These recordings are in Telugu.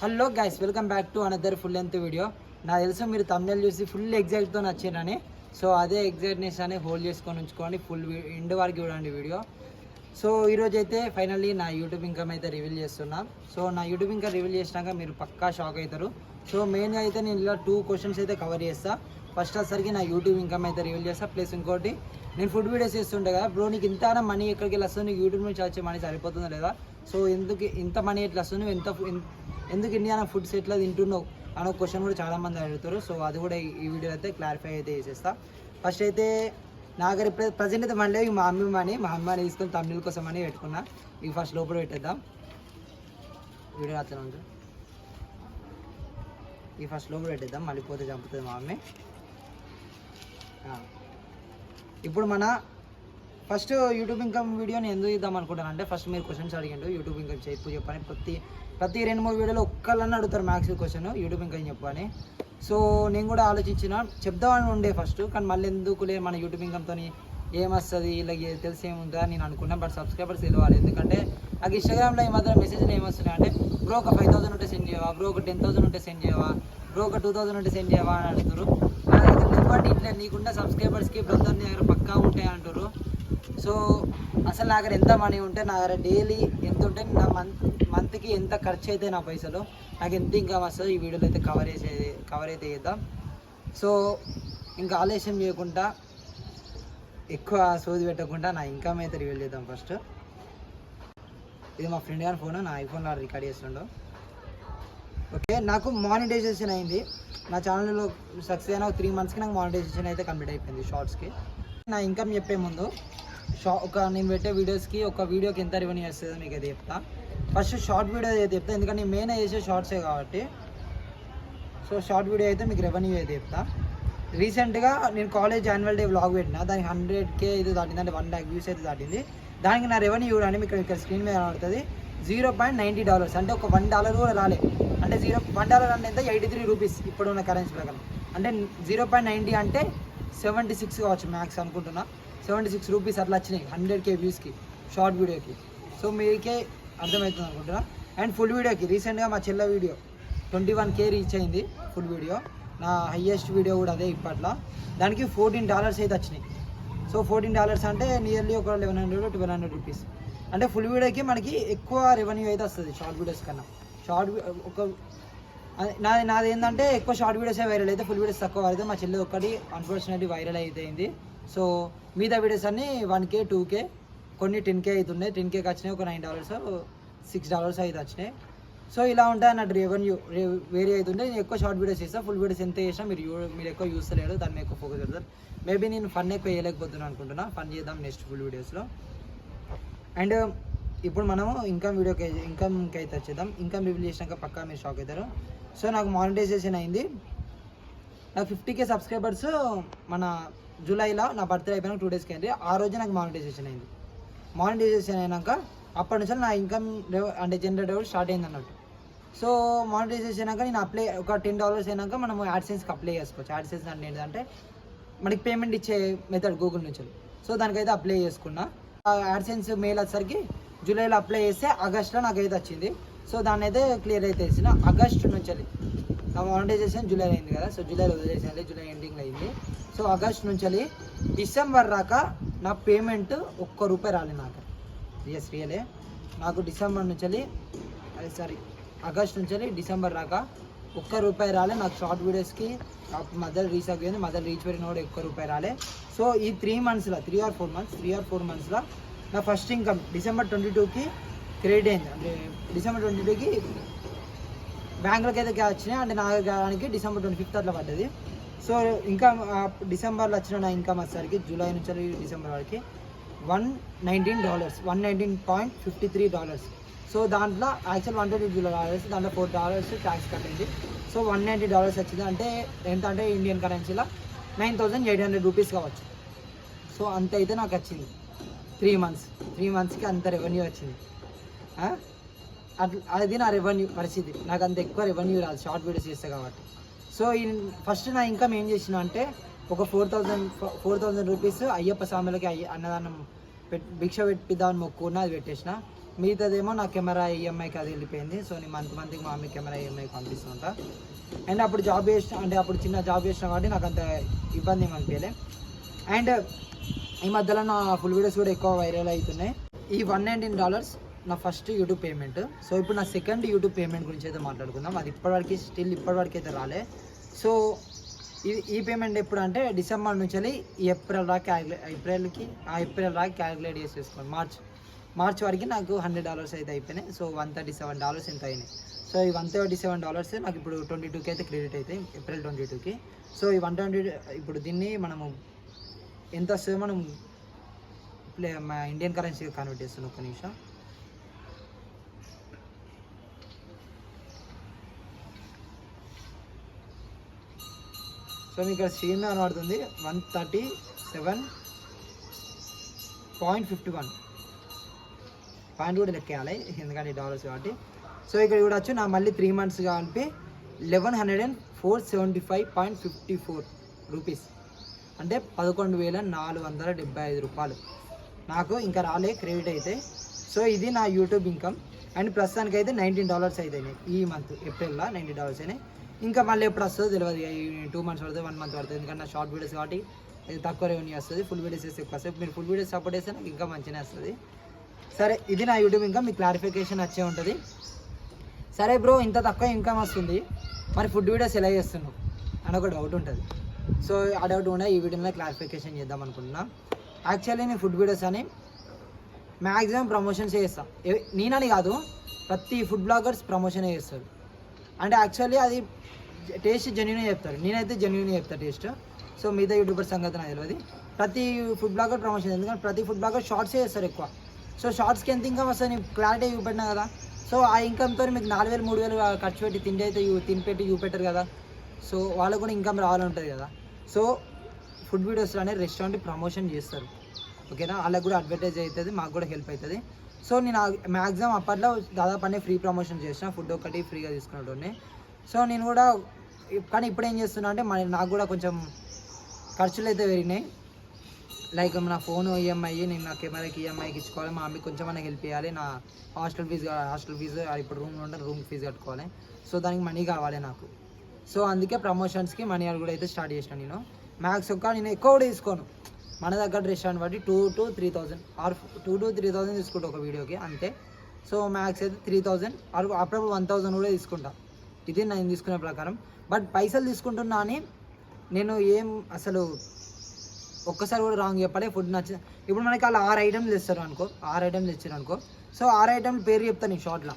Hello guys welcome back to another full length video నాకు తెలుసు మీరు తమిళ చూసి ఫుల్ ఎగ్జైట్తో నచ్చారని. సో అదే ఎగ్జైట్నెస్ అని హోల్డ్ చేసుకొని ఉంచుకోండి ఫుల్ ఎండ్ వరకు చూడండి వీడియో సో ఈరోజు అయితే ఫైనల్లీ నా యూట్యూబ్ ఇన్కమ్ అయితే రివీల్ చేస్తున్నా. సో నా యూట్యూబ్ ఇన్కమ్ రివీల్ చేసినాక మీరు పక్కా షాక్ అవుతారు. సో మెయిన్గా అయితే నేను ఇలా టూ క్వశ్చన్స్ అయితే కవర్ చేస్తా. ఫస్ట్ వచ్చరికి నా యూట్యూబ్ ఇన్కమ్ అయితే రివీల్ చేస్తా. ప్లస్ ఇంకోటి నేను ఫుడ్ వీడియోస్ చేస్తుంటా కదా. బ్రో నీకు ఇంత మనీ ఎక్కడికి వెళ్ళి వస్తుంది? యూట్యూబ్ నుంచి వచ్చే మనీ సరిపోతుందా లేదా? సో ఎందుకు ఇంత మనీ ఎట్లా వస్తుంది? ఎంత ఎందుకు ఇండియా ఫుడ్స్ ఎట్లా తింటున్నావు అనే క్వశ్చన్ కూడా చాలామంది అడుగుతారు. సో అది కూడా ఈ- వీడియో అయితే క్లారిఫై అయితే చేసేస్తా. ఫస్ట్ అయితే నా దగ్గర ఇప్పుడు ప్రజెంట్ అయితే మళ్ళీ మా అమ్మ అని మా అమ్మని తీసుకొని తమిళ కోసం అని పెట్టుకున్నా. ఇవి ఫస్ట్ లోపల పెట్టేద్దాం. వీడియో అట్లా ఉంటుంది ఈ ఫస్ట్ లోపల పెట్టేద్దాం. మళ్ళీ పోతే చంపుతుంది మా అమ్మే. ఇప్పుడు మన ఫస్ట్ యూట్యూబ్ ఇన్కమ్ వీడియోని ఎందుకు ఇద్దాం అనుకుంటాను అంటే ఫస్ట్ మీరు క్వశ్చన్స్ అడిగిండు యూట్యూబ్ ఇన్కమ్ చెప్పు చెప్పని ప్రతి ప్రతి రెండు మూడు వీడియోలో ఒక్కళ్ళని అడుగుతారు మ్యాథ్స్ క్వశ్చన్ యూట్యూబ్ ఇంకా చెప్పని సో నేను కూడా ఆలోచించిన చెప్దామని ఉండే ఫస్ట్ కానీ మళ్ళీ ఎందుకులే మన యూట్యూబ్ ఇంకంతో ఏమొస్తుంది? ఇలా తెలిసి ఏముందా నేను అనుకున్నా బట్ సబ్స్క్రైబర్స్ తెలియాలి ఎందుకంటే నాకు ఇన్స్టాగ్రామ్లో ఈ మధ్య మెసేజ్లు ఏమొస్తున్నాయి అంటే బ్రో ఒక ఫైవ్ థౌసండ్ ఉంటే సెండ్ చేయవా? బ్రో ఒక టెన్ థౌసండ్ ఉంటే సెండ్ చేయవా? బ్రో ఒక టూ థౌసండ్ ఉంటే సెండ్ చేయవా? అని అడుగుతారు ఇట్లా నీకున్న సబ్స్క్రైబర్స్కి బ్రదర్ని దగ్గర పక్కా ఉంటాయి అంటారు. సో అసలు నా దగ్గర ఎంత మనీ ఉంటే నా దగ్గర డైలీ ఎంత ఉంటే నా మంత్ మంత్కి ఎంత ఖర్చు అయితే నా పైసలు నాకు ఎంత ఇన్కమ్ వస్తుందో ఈ వీడియోలో అయితే కవర్ చేసే కవర్ అయితే చేద్దాం. సో ఇంకా ఆలస్యం చేయకుండా ఎక్కువ సోది పెట్టకుండా నా ఇన్కమ్ అయితే రివీల్ చేద్దాం ఫస్ట్ ఇది మా ఫ్రెండ్ గారి ఫోన్ నా ఐఫోన్లో రికార్డ్ చేస్తుండో. ఓకే నాకు మానిటైజేషన్ అయింది. నా ఛానల్లో సక్సెస్ అయిన త్రీ మంత్స్కి నాకు మానిటైజేషన్ అయితే కంప్లీట్ అయిపోయింది షార్ట్స్కి నా ఇన్కమ్ చెప్పే ముందు షా ఒక నేను పెట్టే వీడియోస్కి ఒక వీడియోకి ఎంత రెవెన్యూ వస్తుందో మీకు అయితే చెప్తా. ఫస్ట్ షార్ట్ వీడియో అయితే చెప్తా. ఎందుకంటే నేను మెయిన్ చేసే షార్ట్సే కాబట్టి. సో షార్ట్ వీడియో అయితే మీకు రెవెన్యూ అయితే చెప్తా. రీసెంట్గా నేను కాలేజ్ యాన్యువల్ డే వ్లాగ్ పెట్టిన. దానికి హండ్రెడ్ కే ఇది దాటింది. అంటే వన్ ల్యాక్ వ్యూస్ అయితే దాటింది. దానికి నా రెవెన్యూ చూడండి. మీకు ఇక్కడ స్క్రీన్ మీద కనబడుతుంది. Zero point ninety dollars. అంటే ఒక వన్ డాలర్ కూడా రాలే. అంటే జీరో వన్ డాలర్ అంటే ఎంత? ఎయిటీ త్రీ రూపీస్ ఇప్పుడున్న కరెన్సీ ప్రకారం. అంటే జీరో పాయింట్ నైంటీ అంటే సెవెంటీ సిక్స్ కావచ్చు మ్యాక్స్ అనుకుంటున్నా. సెవెంటీ సిక్స్ రూపీస్ అట్లా వచ్చినాయి హండ్రెడ్ కే వ్యూస్కి షార్ట్ వీడియోకి సో మీకే అర్థమవుతుంది అనుకుంటున్నా. అండ్ ఫుల్ వీడియోకి రీసెంట్గా మా చెల్ల video twenty one K reach అయింది ఫుల్ వీడియో నా హయ్యెస్ట్ వీడియో కూడా అదే ఇప్పట్లో. దానికి ఫోర్టీన్ డాలర్స్ అయితే వచ్చినాయి. సో ఫోర్టీన్ డాలర్స్ అంటే నియర్లీ ఒక eleven hundred twelve hundred rupees అంటే ఫుల్ వీడియోకి మనకి ఎక్కువ రెవెన్యూ అయితే వస్తుంది షార్ట్ వీడియోస్ కన్నా. షార్ట్ ఒక నాది నాది ఏంటంటే ఎక్కువ షార్ట్ వీడియోసే వైరల్ అయితే ఫుల్ వీడియోస్ తక్కువ అయితే మా చెల్లి ఒక్కటి అన్ఫార్చునేట్లీ వైరల్ అయిపోయింది సో మిగతా వీడియోస్ అన్నీ వన్ కే టూ కే. కొన్ని టెన్ కే అవుతున్నాయి. టెన్ కేకి వచ్చినాయి. ఒక నైన్ డాలర్స్ సిక్స్ డాలర్స్ అయితే వచ్చినాయి. సో ఇలా ఉంటాయి అన్నట్టు రెవెన్యూ వేరీ అవుతుంటే నేను ఎక్కువ షార్ట్ వీడియోస్ చేస్తాను ఫుల్ వీడియోస్ ఎంత చేసినా మీరు యూ- మీరు ఎక్కువ యూస్ చేయలేరు. దాని మీద ఎక్కువ ఫోకస్ పెడతారు. మేబీ నేను ఫన్ ఎక్కువ వేయలేకపోతున్నాను అనుకుంటున్నా. ఫన్ చేద్దాం నెక్స్ట్ ఫుల్ వీడియోస్లో అండ్ ఇప్పుడు మనము ఇన్కమ్ వీడియోకి ఇన్కమ్కి అయితే వచ్చేద్దాం. ఇన్కమ్ రివ్యూ చేసినాక పక్కా మీరు షాక్ అవుతారు. సో నాకు మానిటైజేషన్ అయింది. నాకు ఫిఫ్టీ కే సబ్స్క్రైబర్స్ మన జూలైలో నా బర్త్డే అయిపోయిన టూ డేస్కి అయింది. ఆ రోజు నాకు మానిటైజేషన్ అయింది. మానిటైజేషన్ అయినాక అప్పటి నుంచి నా ఇన్కమ్ అంటే జనరేట్ అవ్వడం స్టార్ట్ అయింది అన్నట్టు. సో మానిటైజేషన్ అయినాక నేను అప్లై ఒక టెన్ డాలర్స్ అయినాక మనం యాడ్సెన్స్కి అప్లై చేసుకోవచ్చు. యాడ్సెన్స్ అంటే ఏంటంటే మనకి పేమెంట్ ఇచ్చే మెథడ్ గూగుల్ నుంచి. సో దానికైతే అప్లై చేసుకున్నా. యాడ్సెన్స్ మెయిల్ వచ్చేసరికి జూలైలో అప్లై చేస్తే ఆగస్ట్లో నాకైతే వచ్చింది. సో దాన్ని అయితే క్లియర్ అయితే వేసిన ఆగస్ట్ నుంచి నా మానిటైజేషన్ జూలై అయింది కదా. సో జూలైలో వదిలేసేయాలి జూలై ఎండింగ్లో అయింది. సో ఆగస్ట్ నుంచి డిసెంబర్ రాక నా పేమెంట్ ఒక్క రూపాయి రాలేదు నాకు. ఎస్ రియలే నాకు డిసెంబర్ నుంచి అది సారీ ఆగస్ట్ నుంచి డిసెంబర్ రాక ఒక్క రూపాయి రాలే. నాకు షార్ట్ వీడియోస్కి మదర్ రీచ్ అయిపోయింది మదర్ రీచ్ పెరిగిన కూడా ఒక్క రూపాయి రాలే. సో ఈ త్రీ మంత్స్లో three or four months three or four మంత్స్లో నా ఫస్ట్ ఇన్కమ్ డిసెంబర్ ట్వంటీ టూకి క్రెడిట్ అయింది. అంటే డిసెంబర్ ట్వంటీ టూకి బ్యాంకులోకి అయితే వచ్చినాయి. అంటే నా డిసెంబర్ ట్వంటీ ఫిఫ్త్ అట్లా పడ్డది. సో ఇంకా డిసెంబర్లో వచ్చిన నా ఇన్కమ్ వచ్చేసరికి జూలై నుంచి డిసెంబర్ వరకు one nineteen dollars one nineteen point fifty three dollars. So దాంట్లో యాక్చువల్ వన్ ట్వంటీ డాలర్స్ దాంట్లో ఫోర్ డాలర్స్ ట్యాక్స్ కట్టింది సో వన్ నైంటీ డాలర్స్ వచ్చింది. అంటే ఎంత అంటే ఇండియన్ కరెన్సీలో nine thousand eight hundred rupees కావచ్చు. సో అంత అయితే నాకు వచ్చింది. త్రీ మంత్స్ త్రీ మంత్స్కి అంత రెవెన్యూ వచ్చింది. అది నా రెవెన్యూ పరిస్థితి. నాకు అంత ఎక్కువ రెవెన్యూ రాదు షార్ట్ వీడియోస్ చేస్తే కాబట్టి. సో ఈ ఫస్ట్ నా ఇన్కమ్ ఏం చేసిన అంటే ఒక four thousand four thousand rupees Ayyappa స్వామిలకి అయ్య అన్నదానం పెట్ భిక్ష పెట్టిద్దామని మొక్కున్న అది పెట్టేసిన. మిగతాదేమో నా కెమెరా ఈఎంఐకి అది వెళ్ళిపోయింది. సో నేను మంత్ మంత్కి మా అమ్మ కెమెరా ఈఎంఐకి పంపిస్తుంటా అండ్ అప్పుడు జాబ్ చేసిన అంటే అప్పుడు చిన్న జాబ్ చేసిన కాబట్టి నాకు అంత ఇబ్బంది ఏమి అనిపించలే. అండ్ ఈ మధ్యలో నా ఫుల్ వీడియోస్ కూడా ఎక్కువ వైరల్ అవుతున్నాయి. ఈ వన్ నైన్టీన్ డాలర్స్ నా ఫస్ట్ యూట్యూబ్ పేమెంట్. సో ఇప్పుడు నా సెకండ్ యూట్యూబ్ పేమెంట్ గురించి అయితే మాట్లాడుకుందాం. అది ఇప్పటివరకు స్టిల్ ఇప్పటివరకు అయితే రాలే. సో ఈ పేమెంట్ ఎప్పుడు అంటే డిసెంబర్ నుంచి వెళ్ళి ఏప్రిల్ దాకా క్యాలిక్యులేట్ ఏప్రిల్కి ఆ ఏప్రిల్ దాకా క్యాలిక్యులేట్ చేసేసుకోండి. మార్చ్ మార్చ్ వరకు నాకు హండ్రెడ్ డాలర్స్ అయితే అయిపోయినాయి. So one thirty seven dollars ఎంత అయినాయి. సో ఈ వన్ థర్టీ సెవెన్ డాలర్స్ నాకు ఇప్పుడు ట్వంటీ టూకి అయితే క్రెడిట్ అవుతాయి ఏప్రిల్ ట్వంటీ టూకి. సో ఈ వన్ ట్వంటీ ఇప్పుడు దీన్ని మనము ఎంత వస్తుందో మనం ప్లే మా ఇండియన్ కరెన్సీ కన్వర్ట్ చేస్తున్నాం ఒక్క నిమిషం. సో మీకు ఇక్కడ స్క్రీన్ మీద కనబడుతుంది one thirty seven point fifty one. Point కూడా లెక్కేయాలి ఎందుకంటే డాలర్స్ కాబట్టి. సో ఇక్కడ కూడా వచ్చి నా మళ్ళీ త్రీ మంత్స్ కలిపి eleven hundred and four seventy five point fifty four rupees అంటే పదకొండు వేల నాలుగు వందల డెబ్బై ఐదు రూపాయలు. నాకు ఇంకా రాలే క్రెడిట్ అయితే. సో ఇది నా యూట్యూబ్ ఇన్కమ్ అండ్ ప్రస్తుతానికి అయితే నైన్టీన్ డాలర్స్ అయితే ఈ మంత్ ఏప్రిల్లో నైన్టీన్ డాలర్స్ అయినాయి. ఇంకా మళ్ళీ ఎప్పుడు వస్తుందో తెలియదు టూ మంత్స్ పడుతుంది వన్ మంత్ పడుతుంది. ఎందుకంటే నా షార్ట్ వీడియోస్ కాబట్టి ఇది తక్కువ రెవెన్యూ వస్తుంది ఫుల్ వీడియోస్ వేస్తే ఎక్కువ వస్తుంది. మీరు ఫుల్ వీడియోస్ సపోర్ట్ చేస్తే నాకు ఇంకా మంచిగా వస్తుంది. సరే ఇది నా యూట్యూబ్ ఇంకా మీకు క్లారిఫికేషన్ వచ్చే ఉంటుంది. సరే బ్రో ఇంత తక్కువ ఇన్కమ్ వస్తుంది. మరి ఫుడ్ వీడియోస్ ఎలా చేస్తున్నావు? అని ఒక డౌట్ ఉంటుంది. సో ఆ డౌట్ కూడా ఈ వీడియోలో క్లారిఫికేషన్ చేద్దాం అనుకుంటున్నా. యాక్చువల్లీ నేను ఫుడ్ వీడియోస్ అని మ్యాక్సిమం ప్రమోషన్స్ చేస్తాను నేనని కాదు ప్రతి ఫుడ్ బ్లాగర్స్ ప్రమోషనే చేస్తారు. అంటే యాక్చువల్లీ అది టేస్ట్ జెన్యున్ చెప్తారు. నేనైతే జెన్యున్ చెప్తాను టేస్ట్ సో మిగతా యూట్యూబర్ సంగతి నాకు తెలియదు ప్రతి ఫుడ్ బ్లాగర్ ప్రమోషన్ ఎందుకంటే ప్రతి ఫుడ్ బ్లాగర్ షార్ట్సే చేస్తారు ఎక్కువ. సో షార్ట్స్కి ఎంత ఇన్కమ్ వస్తుంది? నేను క్లారిటీ చూపెట్టినా కదా. సో ఆ ఇన్కమ్తో మీకు నాలుగు వేలు మూడు వేలు ఖర్చు పెట్టి తిండి అయితే తినిపెట్టి చూపెట్టారు కదా. సో వాళ్ళకు కూడా ఇన్కమ్ రావాలంటుంది కదా. సో ఫుడ్ వీడియోస్లో అనేది రెస్టారెంట్ ప్రమోషన్ చేస్తారు. ఓకేనా వాళ్ళకి కూడా అడ్వర్టైజ్ అవుతుంది మాకు కూడా హెల్ప్ అవుతుంది. సో నేను మ్యాక్సిమం అప్పట్లో దాదాపు అన్నీ ఫ్రీ ప్రమోషన్ చేసిన ఫుడ్ ఒకటి ఫ్రీగా తీసుకునేటోని సో నేను కూడా కానీ ఇప్పుడు ఏం చేస్తున్నా అంటే మన నాకు కూడా కొంచెం ఖర్చులు అయితే పెరిగినాయి. లైక్ నా ఫోన్ ఈఎంఐ నేను నా కెమెరాకి ఈఎంఐకి ఇచ్చుకోవాలి. మా మమ్మీ కొంచెం అన్న హెల్ప్ చేయాలి. నా హాస్టల్ ఫీజు హాస్టల్ ఫీజు ఇప్పుడు రూమ్లో ఉంటే రూమ్ ఫీజు కట్టుకోవాలి. సో దానికి మనీ కావాలి నాకు. సో అందుకే ప్రమోషన్స్కి మనీ అది కూడా అయితే స్టార్ట్ చేసిన నేను. మ్యాక్స్ ఒక్క నేను ఎక్కువ కూడా తీసుకోను. మన దగ్గర రెస్టారెంట్ బట్టి two to three thousand or two to three thousand తీసుకుంటా ఒక వీడియోకి అంతే. సో మ్యాక్స్ అయితే త్రీ థౌజండ్ ఆర్ అప్పుడప్పుడు వన్ థౌజండ్ కూడా తీసుకుంటా. ఇది నేను తీసుకునే ప్రకారం. బట్ పైసలు తీసుకుంటున్నా అని నేను ఏం అసలు ఒక్కసారి కూడా రాంగ్ చెప్పాలి ఫుడ్ నచ్చ ఇప్పుడు మనకి అలా ఆరు ఐటమ్లు ఇస్తారు అనుకో ఆరు ఐటమ్లు ఇచ్చారు అనుకో. సో ఆరు ఐటమ్ పేరు చెప్తాను నేను షార్ట్లో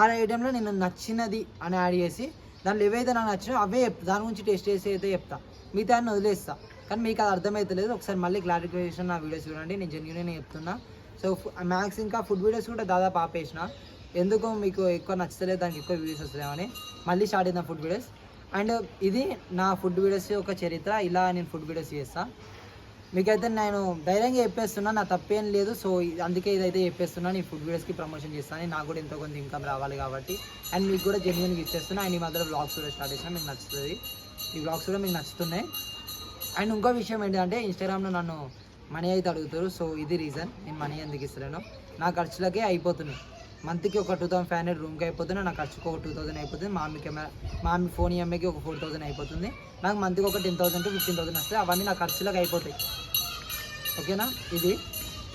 ఆరు ఐటెంలో నేను నచ్చినది అని యాడ్ చేసి దాంట్లో ఏవైతే నాకు నచ్చినాయో అవే చెప్తా. దాని గురించి టేస్ట్ చేసి అయితే చెప్తా. మిగతా వదిలేస్తా. కానీ మీకు అది అర్థమవుతలేదు ఒకసారి మళ్ళీ క్లారిఫికేషన్ నా వీడియోస్ చూడండి. నేను జెన్యున్ చెప్తున్నా. సో మ్యాక్స్ ఇంకా ఫుడ్ వీడియోస్ కూడా దాదాపు ఆపేసిన. ఎందుకు మీకు ఎక్కువ నచ్చలేదు దానికి ఎక్కువ వీడియోస్ వస్తలేమని మళ్ళీ స్టార్ట్ అయిన ఫుడ్ వీడియోస్ అండ్ ఇది నా ఫుడ్ వీడియోస్ యొక్క చరిత్ర. ఇలా నేను ఫుడ్ వీడియోస్ చేస్తాను మీకైతే నేను ధైర్యంగా చెప్పేస్తున్నా. నా తప్పేం లేదు. సో ఇది- అందుకే ఇదైతే చెప్పేస్తున్నా. నేను ఫుడ్ వీడియోస్కి ప్రమోషన్ చేస్తాను నాకు కూడా ఎంతో కొంత ఇన్కమ్ రావాలి కాబట్టి. అండ్ మీకు కూడా జెన్యున్గా ఇచ్చేస్తున్నా. అండ్ ఈ మధ్యలో బ్లాగ్స్ కూడా స్టార్ట్ చేసిన మీకు నచ్చుతుంది. ఈ బ్లాగ్స్ కూడా మీకు నచ్చుతున్నాయి. అండ్ ఇంకో విషయం ఏంటంటే ఇన్స్టాగ్రామ్లో నన్ను మనీ అయితే అడుగుతారు. సో ఇది రీజన్ నేను మనీ ఎందుకు ఇస్తలేను. నా ఖర్చులకే అయిపోతున్నాయి. మంత్కి ఒక టూ థౌసండ్ ఫైవ్ హండ్రెడ్ రూమ్కి అయిపోతుంది నా ఖర్చుకు ఒక టూ థౌసండ్ అయిపోతుంది. మా కెమెరా మా ఫోన్ ఈఎంఐకి ఒక ఫోర్ థౌసండ్ అయిపోతుంది. నాకు మంత్కి ఒక ten thousand to fifteen thousand వస్తాయి. అవన్నీ నా ఖర్చులకు అయిపోతాయి. ఓకేనా? ఇది.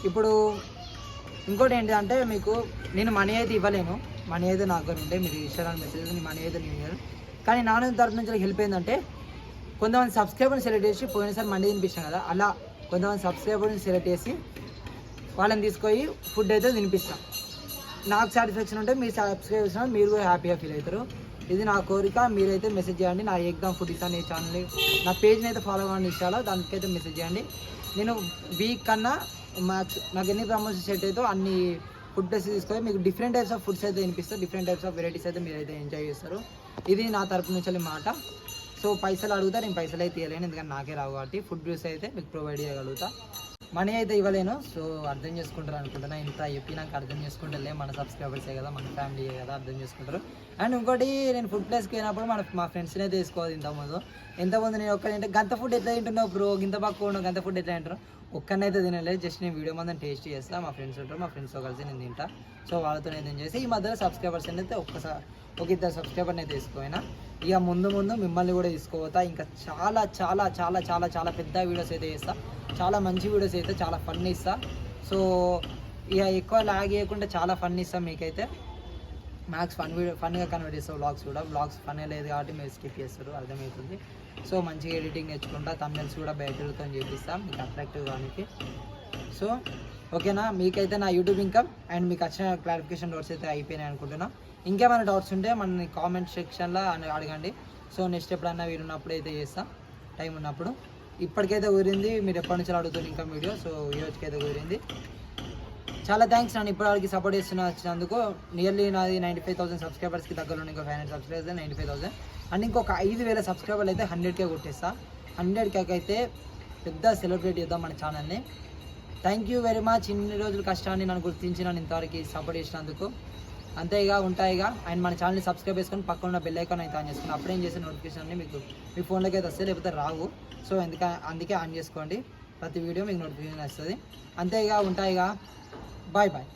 ఇప్పుడు ఇంకోటి ఏంటంటే మీకు నేను మనీ అయితే ఇవ్వలేను. మనీ అయితే నాకు ఉంటే మీరు ఇన్స్టాగ్రామ్ మెసేజ్ నేను మనీ అయితే నేను కానీ నాన్న తరఫు నుంచి హెల్ప్ ఏంటంటే కొంతమంది సబ్స్క్రైబర్ని సెలెక్ట్ చేసి పోయినసారి మండి తినిపించాం కదా అలా కొంతమంది సబ్స్క్రైబర్ని సెలెక్ట్ చేసి వాళ్ళని తీసుకొని ఫుడ్ అయితే తినిపిస్తాం. నాకు సాటిస్ఫాక్షన్ ఉంటే మీరు సబ్స్క్రైబ్ మీరు కూడా హ్యాపీగా ఫీల్ అవుతారు. ఇది నా కోరిక మీరైతే మెసేజ్ చేయండి. నా ఎగ్జామ్ ఫుడ్ ఇస్తాను ఈ ఛానల్ని నా పేజ్ని అయితే ఫాలో అవ్వండి ఇష్టాలో దానికైతే మెసేజ్ చేయండి. నేను వీక్ కన్నా మ్యాక్స్ నాకు ఎన్ని ప్రమోషన్స్ సెట్ అవుతో అన్ని ఫుడ్ ప్లేస్ తీసుకొని మీకు డిఫరెంట్ టైప్స్ ఆఫ్ ఫుడ్స్ అయితే వినిపిస్తారు డిఫరెంట్ టైప్స్ ఆఫ్ వెరైటీస్ అయితే మీరు అయితే ఎంజాయ్ చేస్తారు. ఇది నా తరపు నుంచి మాట. సో పైసలు అడుగుతా నేను పైసలు అయితే ఇవ్వలేను ఎందుకంటే నాకే రావు కాబట్టి ఫుడ్ జ్యూస్ అయితే మీకు ప్రొవైడ్ చేయగలుగుతా. మనీ అయితే ఇవ్వలేను సో అర్థం చేసుకుంటారు అనుకుంటున్నా. ఇంత చెప్పినాక అర్థం చేసుకుంటారులే మన సబ్స్క్రైబర్సే కదా మన ఫ్యామిలీ కదా అర్థం చేసుకుంటారు. అండ్ ఇంకోటి నేను ఫుడ్ ప్లేస్కి పోయినప్పుడు మన మా ఫ్రెండ్స్నే తీసుకోవాలి ఇంతకుముందు. ఎంతమంది నేను ఒక్క అంటే గంత ఫుడ్ ఎట్లా తింటున్నావు బ్రో గింత పక్క ఉండవు గంత ఫుడ్ ఎట్లా తింటారు ఒక్కనైతే తినలేదు జస్ట్ నేను వీడియో మందని టేస్ట్ చేస్తాను మా ఫ్రెండ్స్ ఉంటారు మా ఫ్రెండ్స్తో కలిసి నేను తింటా. సో వాళ్ళతో నేను చేసి ఈ మధ్యలో సబ్స్క్రైబర్స్ అయితే ఒక్కసారి ఒక ఇద్దరు సబ్స్క్రైబర్ని అయితే తీసుకోయినా ఇక ముందు ముందు మిమ్మల్ని కూడా తీసుకోవతా ఇంకా చాలా చాలా చాలా చాలా చాలా పెద్ద వీడియోస్ అయితే చేస్తా. చాలా మంచి వీడియోస్ అయితే చాలా ఫన్ ఇస్తా. సో ఇక ఎక్కువ లాగ్ చేయకుండా చాలా ఫన్ ఇస్తాం మీకైతే. మ్యాక్స్ ఫన్ వీడియో ఫన్గా కన్వర్ట్ చేస్తాం బ్లాగ్స్ కూడా. వ్లాగ్స్ ఫన్ లేదు కాబట్టి మీరు స్కిప్ చేస్తారు అర్థమవుతుంది. సో మంచిగా ఎడిటింగ్ తెచ్చుకుంటా తమిళస్ కూడా బయటతో చేపిస్తాం మీకు అట్రాక్టివ్ కానీ సో ఓకేనా మీకైతే నా యూట్యూబ్ ఇన్కమ్ అండ్ మీకు వచ్చిన క్లారిఫికేషన్ డోర్స్ అయితే అయిపోయినాయి అనుకుంటున్నాను ఇంకేమైనా డౌట్స్ ఉంటే మన కామెంట్ సెక్షన్లో అని అడగండి. సో నెక్స్ట్ ఎప్పుడన్నా వీరు ఉన్నప్పుడు అయితే చేస్తాం. టైం ఉన్నప్పుడు. ఇప్పటికైతే కుదిరింది మీరు ఎప్పటి నుంచి అడుగుతారు ఇంకా వీడియో సో ఈ రోజుకైతే కుదిరింది చాలా థ్యాంక్స్ నన్ను ఇప్పటివరకు సపోర్ట్ చేస్తున్న వచ్చినందుకు. నియర్లీ నాది నైంటీ ఫైవ్ థౌసండ్ సబ్స్క్రైబర్స్కి దగ్గరలో ఇంకో five hundred subscribers ninety five thousand and ఇంకొక ఐదు వేల సబ్స్క్రైబర్లు అయితే హండ్రెడ్కే కొట్టేస్తా. హండ్రెడ్ కేక్ అయితే పెద్ద సెలబ్రేట్ చేద్దాం మన ఛానల్ని థ్యాంక్ యూ వెరీ మచ్ ఇన్ని రోజుల కష్టాన్ని నన్ను గుర్తించి నన్ను ఇంతవరకు సపోర్ట్ చేసినందుకు. అంతేగా ఉంటాయిగా. అండ్ మన ఛానల్ని సబ్స్క్రైబ్ చేసుకొని పక్కన ఉన్న బెల్ ఐకాన్ అయితే ఆన్ చేసుకుని అప్పుడేం ఏం చేసే నోటిఫికేషన్ అన్ని మీకు మీ ఫోన్లోకి అయితే వస్తాయి లేకపోతే రావు. సో ఎందుక అందుకే ఆన్ చేసుకోండి. ప్రతి వీడియో మీకు నోటిఫికేషన్ వస్తుంది. అంతేగా ఉంటాయిగా. Bye bye